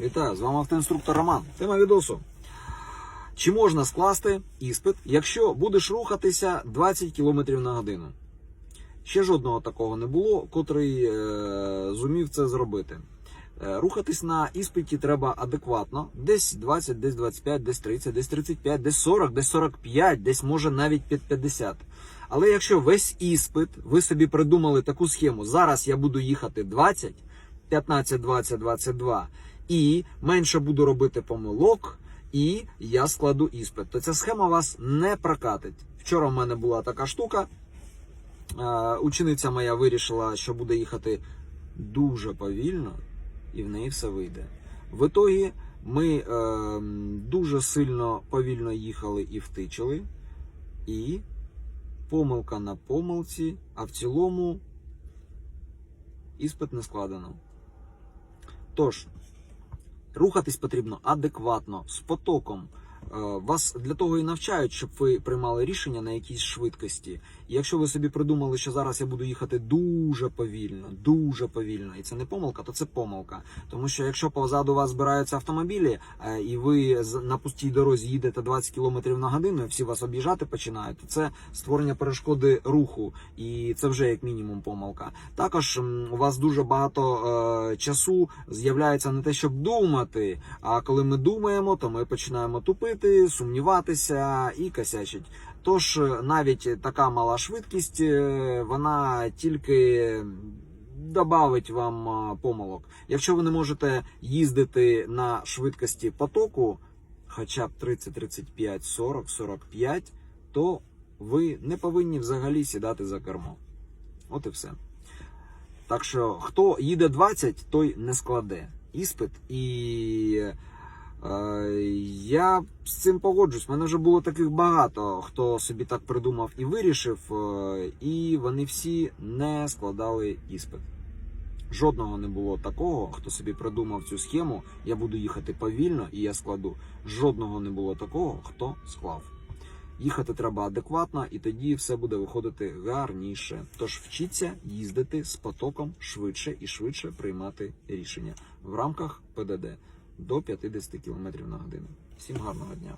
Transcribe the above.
Вітаю, з вами автоінструктор Роман. Тема відосу. Чи можна скласти іспит, якщо будеш рухатися 20 км на годину? Ще жодного такого не було, котрий е, зумів це зробити. Е, рухатись на іспиті треба адекватно. Десь 20, десь 25, десь 30, десь 35, десь 40, десь 45, десь може навіть під 50. Але якщо весь іспит, ви собі придумали таку схему, зараз я буду їхати 20, 15, 20, 22, і менше буду робити помилок, і я складу іспит. То ця схема вас не прокатить. Вчора в мене була така штука. Е, Учениця моя вирішила, що буде їхати дуже повільно, і в неї все вийде. В ітогі ми е, дуже сильно повільно їхали і втичили, і помилка на помилці, а в цілому іспит не складено. Тож, рухатись потрібно адекватно, з потоком. Е, Вас для того і навчають, щоб ви приймали рішення на якійсь швидкості. І якщо ви собі придумали, що зараз я буду їхати дуже повільно, дуже повільно, і це не помилка, то це помилка. Тому що якщо позаду вас збираються автомобілі, е, і ви на пустій дорозі їдете 20 км на годину, і всі вас об'їжджати починають, то це створення перешкоди руху, і це вже як мінімум помилка. Також у вас дуже багато е, часу з'являється не те, щоб думати. А коли ми думаємо, то ми починаємо тупити, сумніватися і косячить. Тож е, навіть така мала швидкість, е, вона тільки добавить вам е, помилок. Якщо ви не можете їздити на швидкості потоку, хоча б 30, 35, 40, 45, то ви не повинні взагалі сідати за кермо. От і все. Так що, хто їде 20, той не складе іспит. І я з цим погоджусь. У мене вже було таких багато, хто собі так придумав і вирішив, е, і вони всі не складали іспит. Жодного не було такого, хто собі придумав цю схему. Я буду їхати повільно і я складу. Жодного не було такого, хто склав. Їхати треба адекватно, і тоді все буде виходити гарніше. Тож вчіться їздити з потоком швидше і швидше приймати рішення в рамках ПДД до 50 км на годину. Всім гарного дня!